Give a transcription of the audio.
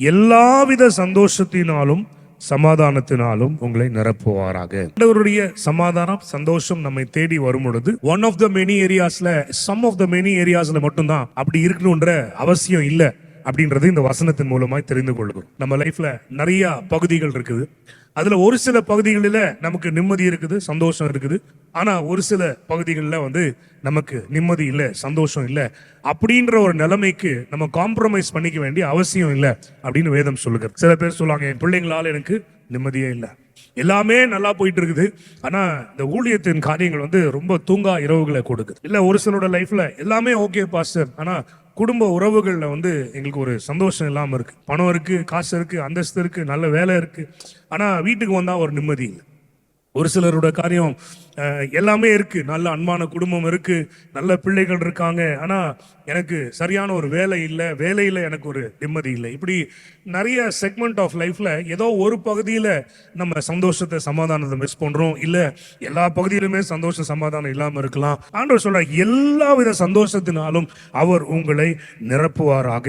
எல்லாவித சந்தோஷத்தினாலும் சமாதானத்தினாலும் உங்களை நிரப்புவாராக. ஆண்டவருடைய சமாதானம் சந்தோஷம் நம்மை தேடி வரும் பொழுது ஒன் ஆஃப் த மெனி ஏரியாஸ்ல சம் ஆஃப் த மெனி ஏரியாஸ்ல மட்டும்தான் அப்படி இருக்கணுன்ற அவசியம் இல்லை அப்படின்றது இந்த வசனத்தின் மூலமாய் தெரிந்து கொள்கிறோம். நம்ம லைஃப்ல நிறைய பகுதிகள் இருக்குது. அதுல ஒரு சில பகுதிகளில் நமக்கு நிம்மதி இருக்குது சந்தோஷம் இருக்குது. ஆனா ஒரு சில பகுதிகளில் வந்து நமக்கு நிம்மதி இல்லை சந்தோஷம் இல்லை அப்படின்ற ஒரு நிலைமைக்கு நம்ம காம்ப்ரமைஸ் பண்ணிக்க வேண்டிய அவசியம் இல்லை அப்படின்னு வேதம் சொல்லுகிறது. சில பேர் சொல்லுவாங்க என் பிள்ளைங்களால் எனக்கு நிம்மதியே இல்லை. எல்லாமே நல்லா போயிட்டு இருக்குது ஆனா இந்த ஊழியத்தின் காரியங்கள் வந்து ரொம்ப தூங்கா இரவுகளை கொடுக்குது. இல்ல ஒரு சிலரோட லைஃப்ல எல்லாமே ஓகே பாஸ்டர். ஆனா குடும்ப உறவுகளில் வந்து எங்களுக்கு ஒரு சந்தோஷம் இல்லாமல் இருக்குது பணம் இருக்குது காசு இருக்குது அந்தஸ்து இருக்குது நல்ல வேலை இருக்குது ஆனால் வீட்டுக்கு வந்தால் ஒரு நிம்மதி இல்லை. ஒரு சிலரோட காரியம் எல்லாமே இருக்கு. நல்ல அன்பான குடும்பம் இருக்கு. நல்ல பிள்ளைகள் இருக்காங்க. ஆனா எனக்கு சரியான ஒரு வேலை இல்லை. வேலையில் எனக்கு ஒரு நிம்மதி இல்லை. இப்படி நிறைய செக்மெண்ட் ஆஃப் லைஃப்ல ஏதோ ஒரு பகுதியில் நம்ம சந்தோஷத்தை சமாதானத்தை மிஸ் பண்றோம். இல்லை எல்லா பகுதியிலுமே சந்தோஷம் சமாதானம் இல்லாமல் இருக்கலாம். ஆண்டவர் சொல்ற எல்லா வித சந்தோஷத்தினாலும் அவர் உங்களை நிரப்புவாராக.